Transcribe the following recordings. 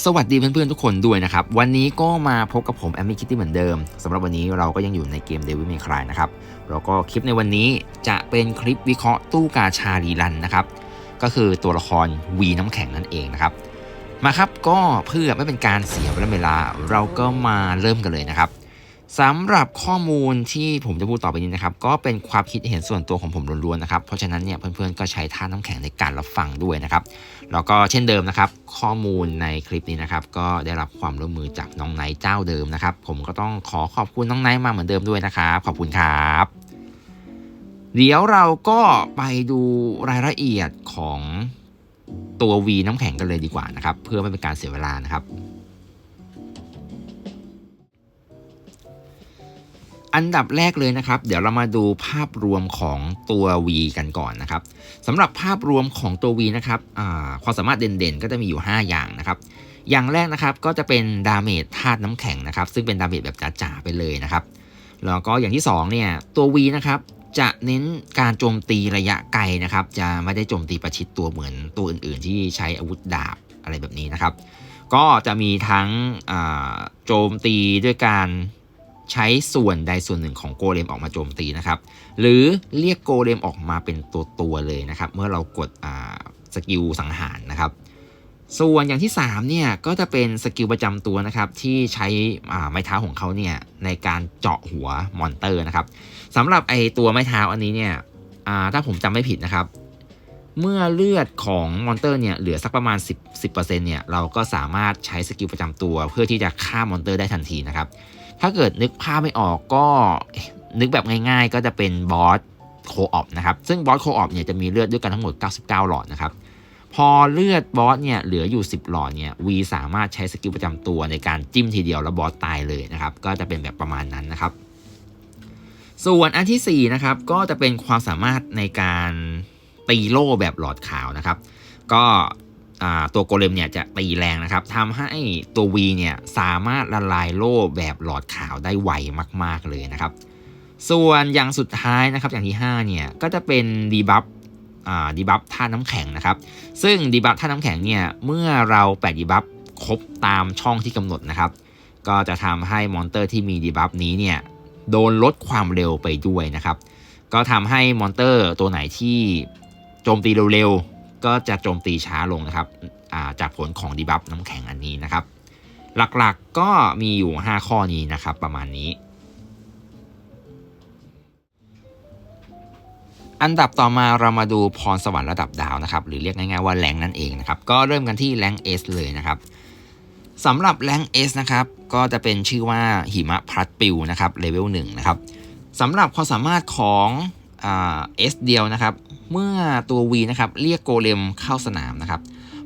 สวัสดีเพื่อนๆทุกคนด้วยนะครับ วันนี้ก็มาพบกับผมแอมมี่คิตตี้เหมือนเดิมสำหรับวันนี้เราก็ยังอยู่ในเกม Devil May Cry นะครับแล้วก็คลิปในวันนี้จะเป็นคลิปวิเคราะห์ตู้กาชารีรันนะครับ ก็คือตัวละครวีน้ำแข็งนั่นเองนะครับ มาครับก็เพื่อไม่เป็นการเสียเวลา เราก็มาเริ่มกันเลยนะครับ สำหรับข้อมูลที่ผมจะพูดต่อไปนี้นะครับ ก็เป็นความคิดเห็นส่วนตัวของผมล้วนๆนะครับ เพราะฉะนั้นเนี่ยเพื่อนๆก็ใช้ท่าน้ำแข็งในการรับฟังด้วยนะครับ แล้วก็เช่นเดิมนะครับ ข้อมูลในคลิปนี้นะครับ ก็ได้รับความร่วมมือจากน้องไนท์เจ้าเดิมนะครับ ผมก็ต้องขอขอบคุณน้องไนท์มาเหมือนเดิมด้วยนะครับ ขอบคุณครับ เดี๋ยวเราก็ไปดูรายละเอียดของตัว V น้ำแข็งกันเลยดีกว่านะครับ เพื่อไม่เป็นการเสียเวลานะครับ อันดับแรกเลยนะครับ เดี๋ยวเรามาดูภาพรวมของตัว V กันก่อนนะครับสำหรับภาพรวมของตัว V นะครับความสามารถเด่นๆ ก็จะมีอยู่ 5 อย่างนะครับ อย่างแรกนะครับก็จะเป็นดาเมจธาตุน้ำแข็งนะครับ ซึ่งเป็นดาเมจแบบจ๋าๆไปเลยนะครับ แล้วก็อย่างที่2เนี่ยตัว V นะครับจะเน้นการโจมตีระยะไกลนะครับ จะไม่ได้โจมตีประชิดตัวเหมือนตัวอื่นๆ ที่ใช้อาวุธดาบอะไรแบบนี้นะครับ ก็จะมีทั้งโจมตีด้วยการ ใช้ส่วนใดส่วนหนึ่งของโกเลมออกมาโจมตีนะครับ หรือเรียกโกเลมออกมาเป็นตัวตัวเลยนะครับ เมื่อเรากดสกิลสังหารนะครับ ส่วนอย่างที่3เนี่ยก็จะเป็นสกิลประจำตัวนะครับที่ใช้ไม้เท้าของเขาเนี่ยในการเจาะหัวมอนเตอร์นะครับสำหรับไอตัวไม้เท้าอันนี้เนี่ยถ้าผมจำไม่ผิดนะครับเมื่อเลือดของมอนเตอร์เนี่ยเหลือสักประมาณ 10 10%เนี่ยเราก็สามารถใช้สกิลประจำตัว เพื่อที่จะฆ่ามอนเตอร์ได้ทันทีนะครับ ถ้าเกิดนึกภาพไม่ออกก็นึกแบบง่ายๆ ก็จะเป็นบอสโคออปนะครับ ซึ่งบอสโคออปเนี่ยจะมีเลือดด้วยกันทั้งหมด 99 หลอดนะครับ พอเลือดบอสเนี่ยเหลืออยู่ 10 หลอดเนี่ยวีสามารถใช้สกิลประจำตัวในการจิ้มทีเดียวแล้วบอสตายเลยนะครับ ก็จะเป็นแบบประมาณนั้นนะครับ ส่วนอันที่4นะครับ ก็จะเป็นความสามารถในการตีโล่แบบหลอดขาวนะครับ ก็ ตัวโกเลมเนี่ยจะตีแรงนะครับทำให้ตัว V เนี่ยสามารถละลายโล่แบบหลอดขาวได้ไวมาก ๆ เลยนะครับ ส่วนอย่างสุดท้ายนะครับอย่างที่ 5 เนี่ย ก็จะเป็นดีบัฟดีบัฟท่าน้ำแข็งนะครับ ซึ่งดีบัฟท่าน้ำแข็งเนี่ยเมื่อเราแปะดีบัฟครบตามช่องที่กำหนดนะครับ ก็จะทำให้มอนเตอร์ที่มีดีบัฟนี้เนี่ยโดนลดความเร็วไปด้วยนะครับ ก็ทำให้มอนเตอร์ตัวไหนที่โจมตีเร็ว ก็จะโจมตีช้าลงนะครับจากผลของดีบัฟน้ำแข็งอันนี้นะครับ หลักๆกก็มีอยู่ 5 ข้อนี้นะครับประมาณนี้ อันดับต่อมาเรามาดูพรสวรรค์ระดับดาวนะครับ หรือเรียกง่ายๆว่าแรงนั่นเองนะครับ ก็เริ่มกันที่แรง S เลยนะครับสำหรับแรง S นะครับ ก็จะเป็นชื่อว่าหิมะพลัดปิวนะครับเลเวล1นะครับสำหรับความสามารถของ เอสเดียวนะครับ เมื่อตัว V นะครับเรียกโกเลมเข้าสนามนะครับ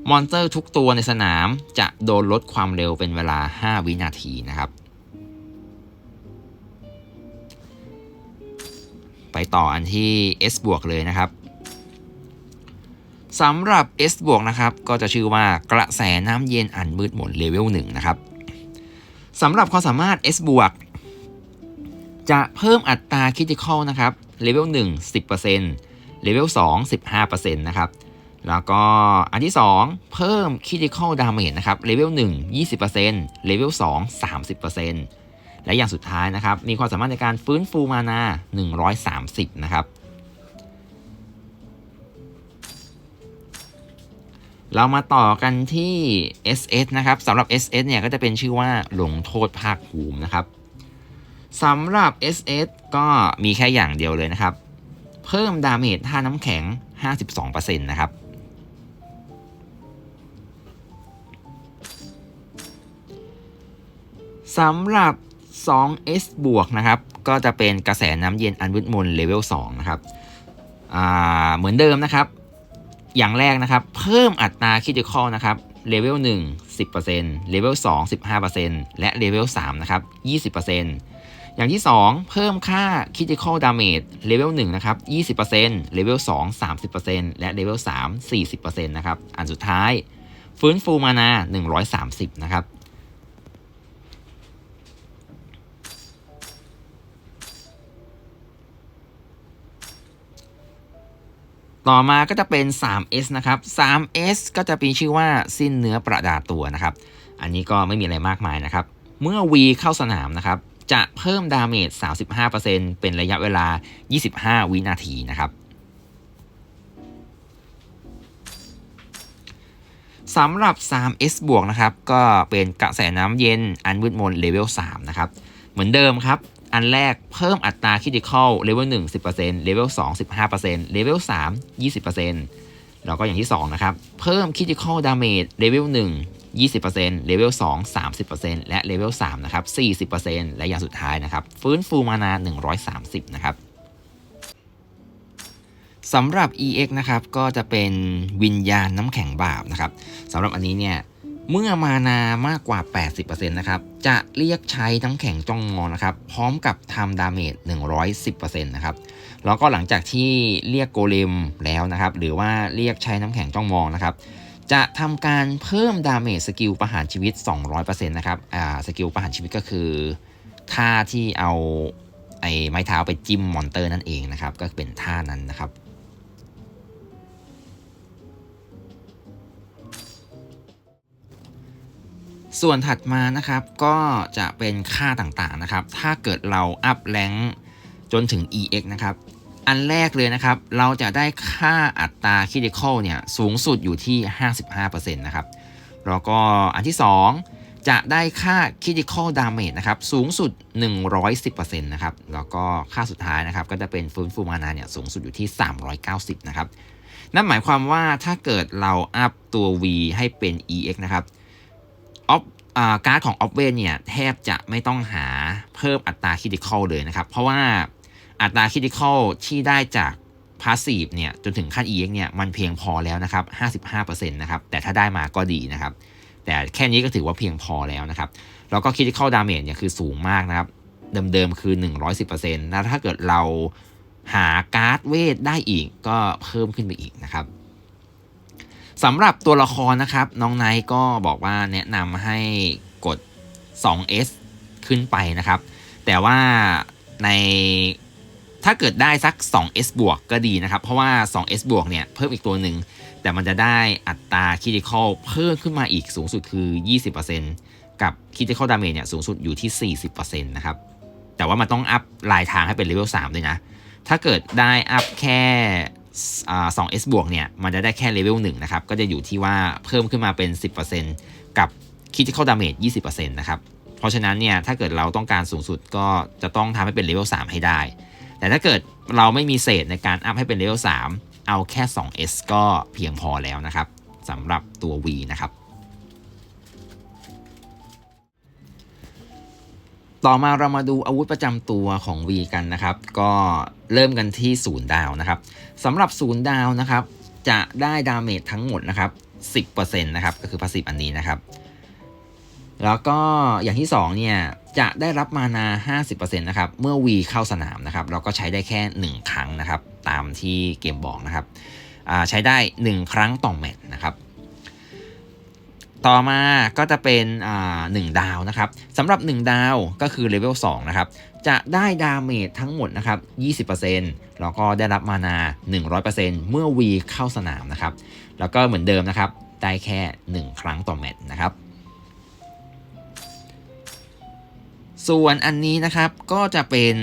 มอนสเตอร์ทุกตัวในสนามจะโดนลดความเร็วเป็นเวลา 5 วินาทีนะครับ ไปต่ออันที่ S บวกเลยนะครับสำหรับ S บวกนะครับ ก็จะชื่อว่ากระแสน้ำเย็นอันมืดมนเลเวล1นะครับสำหรับความสามารถ S บวกจะเพิ่มอัตราคิด i คอลนะครับ เลเวล1 10%เลเวล2 15%นะครับ แล้วก็อันที่ 2 เพิ่ม critical damage นะครับ เลเวล1 20%เลเวล2 30%และอย่างสุดท้ายนะครับ มีความสามารถในการฟื้นฟูมานา 130 นะครับ เรามาต่อกันที่ SS นะครับสำหรับ SS เนี่ยก็จะเป็นชื่อว่าหลงโทษภาคภูมินะครับ สำหรับ SS ก็มีแค่อย่างเดียวเลยนะครับ เพิ่มดาเมจท่าน้ำแข็ง 52%นะครับ สำหรับ 2S บวกนะครับ ก็จะเป็นกระแสน้ำเย็นอันวุฒมนเลเวล 2 นะครับ เหมือนเดิมนะครับ อย่างแรกนะครับ เพิ่มอัตราคิดคอลนะครับเลเวล1 10%เลเวล2 15%และเลเวล3นะครับ 20% อย่างที่ 2 เพิ่มค่า critical damage เลเวล1นะครับ20%เลเวล2 30%และเลเวล3 40%นะครับอันสุดท้าย ฟื้นฟูมานา 130 นะครับต่อมาก็จะเป็น 3S นะครับ 3S ก็จะมีชื่อว่าสิ้นเนื้อประดาตัวนะครับ อันนี้ก็ไม่มีอะไรมากมายนะครับ เมื่อ V เข้าสนามนะครับ จะเพิ่มดาเมจ 35%เป็นระยะเวลา 25 วินาทีนะครับสำหรับ 3S บวกนะครับ ก็เป็นกระแสน้ำเย็นอันมืดมนเลเวล 3 นะครับ เหมือนเดิมครับ อันแรกเพิ่มอัตราคิดิคอลเลเวล 1 10%เลเวล 2 15%เลเวล 3 20%แล้วก็อย่างที่ 2 นะครับ เพิ่มคิดิคอลดาเมจเลเวล 1 20%เลเวล2 30%และเลเวล3นะครับ40%และอย่างสุดท้ายนะครับฟื้นฟูมานา 130 นะครับสำหรับ EX นะครับก็จะเป็นวิญญาณน้ำแข็งบาปนะครับสำหรับอันนี้เนี่ยเมื่อมานามากกว่า 80%นะครับ จะเรียกใช้น้ำแข็งจ้องมองนะครับ พร้อมกับทำดาเมจ 110%นะครับ แล้วก็หลังจากที่เรียกโกเลมแล้วนะครับ หรือว่าเรียกใช้น้ำแข็งจ้องมองนะครับ จะทำการเพิ่มดาเมจสกิลประหารชีวิต 200%นะครับอ่าสกิลประหารชีวิตก็คือท่าที่เอาไอ้ไม้เท้าไปจิ้มมอนเตอร์นั่นเองนะครับ ก็เป็นท่านั้นนะครับส่วนถัดมานะครับก็จะเป็นค่าต่างๆนะครับ ถ้าเกิดเราอัพแรงจนถึง EX นะครับ อันแรกเลยนะครับ เราจะได้ค่าอัตราคิดิคอลเนี่ยสูงสุดอยู่ที่ 55%นะครับ แล้วก็อันที่ 2 จะได้ค่า critical damage นะครับสูงสุด 110%นะครับ แล้วก็ค่าสุดท้ายนะครับ ก็จะเป็นฟื้นฟูมานาเนี่ยสูงสุดอยู่ที่ 390 นะครับ นั่นหมายความว่าถ้าเกิดเราอัพตัว V ให้เป็น EX นะครับออฟการ์ดของออฟเวนเนี่ยแทบจะไม่ต้องหาเพิ่มอัตราคิดิคอลเลยนะครับ เพราะว่า อัตราคิดิคอลที่ได้จากพาสซีฟเนี่ยจนถึงขั้น EX เนี่ยมันเพียงพอแล้วนะครับ 55%นะครับ แต่ถ้าได้มาก็ดีนะครับ แต่แค่นี้ก็ถือว่าเพียงพอแล้วนะครับ แล้วก็คิดิคอลดาเมจเนี่ยคือสูงมากนะครับ เดิมๆคือ 110%แล้วถ้าเกิดเราหาการ์ดเวทได้อีกก็เพิ่มขึ้นไปอีกนะครับสำหรับตัวละครนะครับ น้องไนท์ก็บอกว่าแนะนำให้กด 2S ขึ้นไปนะครับ แต่ว่าใน ถ้าเกิดได้สัก 2S บวกก็ดีนะครับ เพราะว่า 2S บวกเนี่ยเพิ่มอีกตัวหนึ่ง แต่มันจะได้อัตราคิดิคอลเพิ่มขึ้นมาอีกสูงสุดคือ 20%กับคิดิคอลดาเมจเนี่ยสูงสุดอยู่ที่ 40%นะครับ แต่ว่ามันต้องอัพลายทางให้เป็นเลเวล3ด้วยนะ ถ้าเกิดได้อัพแค่อ่า 2S บวกเนี่ยมันจะได้แค่เลเวล1นะครับ ก็จะอยู่ที่ว่าเพิ่มขึ้นมาเป็น 10%กับ Critical Damage 20%นะครับ เพราะฉะนั้นเนี่ยถ้าเกิดเราต้องการสูงสุดก็จะต้องทำให้เป็นเลเวล3ให้ได้ แต่ถ้าเกิดเราไม่มีเศษในการอัพให้เป็นเลเวล3เอาแค่ 2S ก็เพียงพอแล้วนะครับสำหรับตัว V นะครับ ต่อมาเรามาดูอาวุธประจำตัวของ V กันนะครับ ก็เริ่มกันที่ศูนย์ดาวนะครับสำหรับศูนย์ดาวนะครับ จะได้ดาเมจทั้งหมดนะครับ10%นะครับ ก็คือพาสซีฟอันนี้นะครับ แล้วก็อย่างที่2เนี่ย จะได้รับมานา 50%นะครับ เมื่อ V เข้าสนามนะครับ เราก็ใช้ได้แค่ 1 ครั้งนะครับ ตามที่เกมบอกนะครับ ใช้ได้ 1 ครั้งต่อแมตช์นะครับ ต่อมาก็จะเป็นอ่า1ดาวนะครับสำหรับ 1 ดาวก็คือเลเวล2นะครับ จะได้ดาเมจทั้งหมดนะครับ 20%แล้วก็ได้รับมานา 100%เมื่อ V เข้าสนามนะครับ แล้วก็เหมือนเดิมนะครับ ได้แค่ 1 ครั้งต่อแมตช์นะครับ ส่วนอันนี้นะครับก็จะเป็น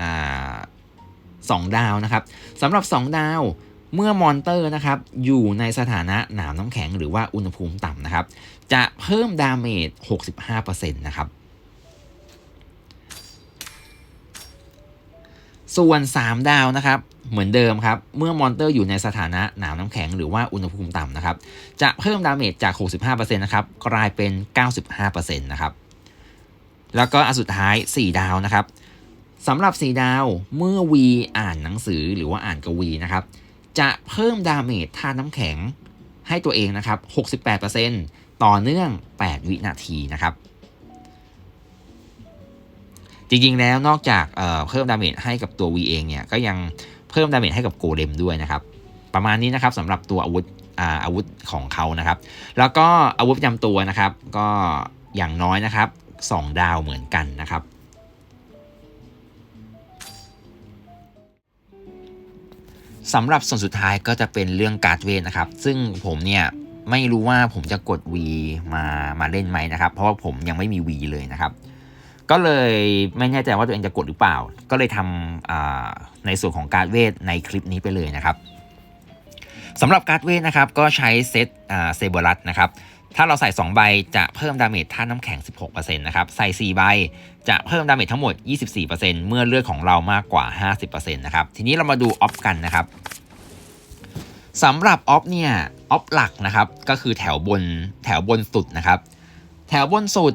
อสองดาวนะครับสำหรับ 2 ดาวเมื่อมอนเตอร์นะครับอยู่ในสถานะหนาวน้ำแข็งหรือว่าอุณหภูมิต่ำนะครับ จะเพิ่มดาเมจ 65%นะครับ ส่วน 3 ดาวนะครับเหมือนเดิมครับ เมื่อมอนเตอร์อยู่ในสถานะหนาวน้ำแข็งหรือว่าอุณหภูมิต่ำนะครับ จะเพิ่มดาเมจจาก 65%นะครับ กลายเป็น 95%นะครับ แล้วก็อันสุดท้าย 4 ดาวนะครับสำหรับ 4 ดาวเมื่อ V อ่านหนังสือหรือว่าอ่านกวีนะครับจะเพิ่มดาเมจธาตุน้ำแข็งให้ตัวเองนะครับ 68%ต่อเนื่อง 8 วินาทีนะครับ จริงๆแล้วนอกจากเเพิ่มดาเมจให้กับตัว V เองเนี่ยก็ยังเพิ่มดาเมจให้กับโกเลมด้วยนะครับ ประมาณนี้นะครับสำหรับตัวอาวุธอาอาวุธของเขานะครับ แล้วก็อาวุธประจำตัวนะครับ ก็อย่างน้อยนะครับ 2 ดาวเหมือนกันนะครับ สำหรับส่วนสุดท้ายก็จะเป็นเรื่องการ์ดเวทนะครับ ซึ่งผมเนี่ยไม่รู้ว่าผมจะกด V มามาเล่นไหมนะครับ เพราะว่าผมยังไม่มี V เลยนะครับ ก็เลยไม่แน่ใจว่าตัวเองจะกดหรือเปล่า ก็เลยทำในส่วนของการ์ดเวทในคลิปนี้ไปเลยนะครับสำหรับการ์ดเวทนะครับก็ใช้เซตเซเบอรัสนะครับ ถ้าเราใส่ 2 ใบจะเพิ่มดาเมจท่าน้ำแข็ง 16%นะครับ ใส่ 4 ใบจะเพิ่มดาเมจทั้งหมด 24%เมื่อเลือดของเรามากกว่า 50%นะครับ ทีนี้เรามาดูออฟกันนะครับสำหรับออฟเนี่ย ออฟหลักนะครับ ก็คือแถวบนแถวบนสุดนะครับ แถวบนสุด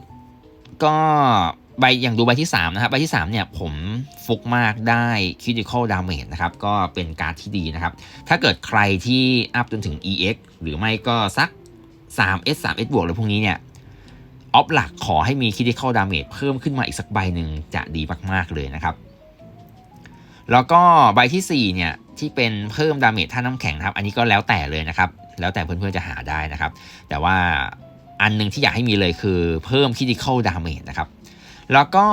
ก็ใบอย่างดูใบที่ 3 นะครับ ใบที่ 3 เนี่ย ผมฟุกมากได้ critical damage นะครับ ก็เป็นการ์ดที่ดีนะครับ ถ้าเกิดใครที่อัพจนถึง EX หรือไม่ก็สัก 3S 3S บวกเลยพวกนี้เนี่ยออฟหลักขอให้มี critical damage เพิ่มขึ้นมาอีกสักใบหนึ่งจะดีมาก ๆ เลยนะครับ แล้วก็ใบทีสี่4 เนี่ย ที่เป็นเพิ่มดาเมจท่าน้ำแข็งนะครับ อันนี้ก็แล้วแต่เลยนะครับ แล้วแต่เพื่อนๆจะหาได้นะครับ แต่ว่าอันหนึงที่อยากให้มีเลยคือเพิ่ม critical damage นะครับ แล้วก็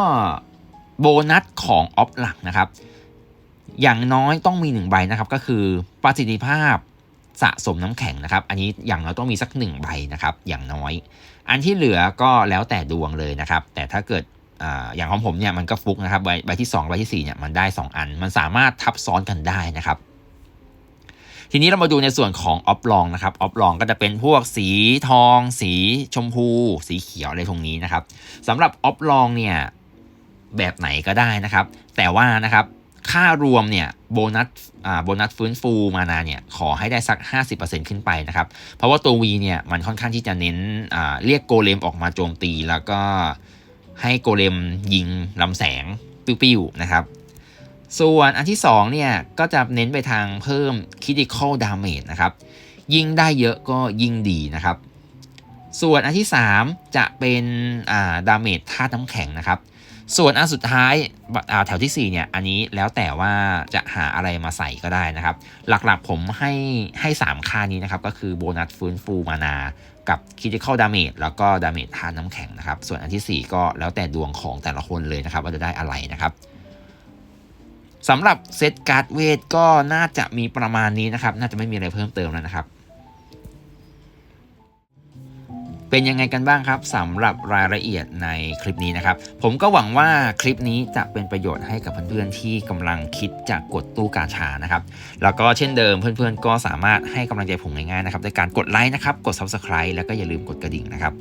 โบนัสของออฟหลักนะครับ อย่างน้อยต้องมี 1 ใบนะครับ ก็คือประสิทธิภาพ สะสมน้ำแข็งนะครับ อันนี้อย่างน้อยต้องมีสัก 1 ใบนะครับ อย่างน้อย อันที่เหลือก็แล้วแต่ดวงเลยนะครับ แต่ถ้าเกิดออย่างของผมเนี่ยมันก็ฟุกนะครับ ใบใบที่ 2 ใบที่ 4 เนี่ยมันได้ 2 อัน มันสามารถทับซ้อนกันได้นะครับ ทีนี้เรามาดูในส่วนของออฟลองนะครับ ออฟลองก็จะเป็นพวกสีทอง สีชมพู สีเขียวอะไรตรงนี้นะครับสำหรับออฟลองเนี่ยแบบไหนก็ได้นะครับ แต่ว่านะครับ ค่ารวมเนี่ยโบนัสอ่าโบนัสฟื้นฟูมานาเนี่ยขอให้ได้สัก 50%ขึ้นไปนะครับ เพราะว่าตัว V เนี่ยมันค่อนข้างที่จะเน้นอ่าเรียกโกเลมออกมาโจมตี แล้วก็ให้โกเลมยิงลำแสงปิ้วๆนะครับส่วนอันที่2เนี่ยก็จะเน้นไปทางเพิ่ม critical damage นะครับ ยิงได้เยอะก็ยิ่งดีนะครับ ส่วนอันที่ 3 จะเป็นอ่าดาเมจธาตุน้ำแข็งนะครับ ส่วนอันสุดท้ายแถวทีสี่ 4 เนี่ย อันนี้แล้วแต่ว่าจะหาอะไรมาใส่ก็ได้นะครับ หลักๆผมให้ให้ 3 ค่านี้นะครับ ก็คือโบนัสฟื้นฟูมานากับ critical damage แล้วก็ดาเมจธาตุน้ำแข็งนะครับ ส่วนอันทีสี่4 ก็แล้วแต่ดวงของแต่ละคนเลยนะครับ ว่าจะได้อะไรนะครับสำหรับเซตการ์ดเวทก็น่าจะมีประมาณนี้นะครับ น่าจะไม่มีอะไรเพิ่มเติมแล้วนะครับ เป็นยังไงกันบ้างครับสำหรับรายละเอียดในคลิปนี้นะครับ ผมก็หวังว่าคลิปนี้จะเป็นประโยชน์ให้กับเพื่อนๆที่กำลังคิดจะกดตู้กาชานะครับ แล้วก็เช่นเดิมเพื่อนๆ ก็สามารถให้กำลังใจผมง่ายๆนะครับด้วยการกดไลค์นะครับกด Subscribe แล้วก็อย่าลืมกดกระดิ่งนะครับ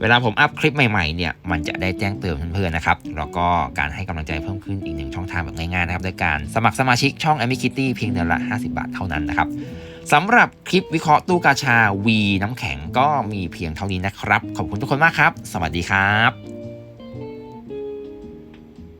เวลาผมอัพคลิปใหม่ๆเนี่ยมันจะได้แจ้งเตือนเพื่อนๆนะครับแล้วก็การให้กำลังใจเพิ่มขึ้นอีกหนึ่งช่องทางแบบง่ายๆนะครับด้วยการสมัครสมาชิกช่อง a m i Kitty เพียงเดือนละ 50 บาทเท่านั้นนะครับ สำหรับคลิปวิเคราะห์ตู้กาชา V น้ำแข็งก็มีเพียงเท่านี้นะครับ ขอบคุณทุกคนมากครับ สวัสดีครับ